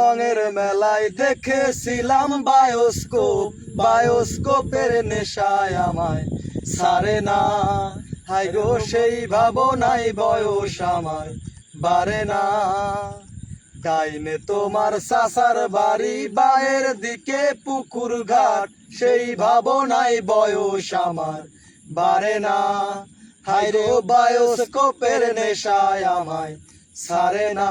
রঙের মেলায় দেখেছিলাম বায়োস্কোপ। বায়োস্কোপের নেশায় আমায় সারে না। হাই গো, সেই ভাবনাই বয়স আমার বারে না। ডাইনে তোমার সাসার বাড়ি, বায়ের দিকে পুকুর ঘাট। সেই ভাবনাই বয়স আমার বারে না। হাই রে বায়োস্কোপের নেশায় আমায় সারে না।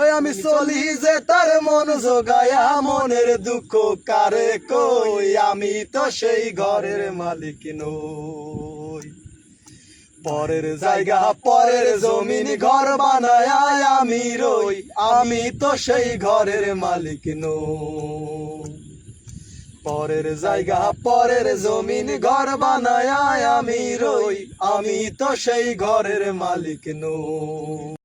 ওই আমি চলি যে তার মন জোগায়া, মনের দুঃখ কারে কই? আমি তো সেই ঘরের মালিক নই। পরের জায়গা, পরের জমিন ঘর বানায় আমি রই। আমি তো সেই ঘরের মালিক নই। পরের জায়গা, পরের জমিন ঘর বানায় আমি রই। আমি তো সেই ঘরের মালিক নই।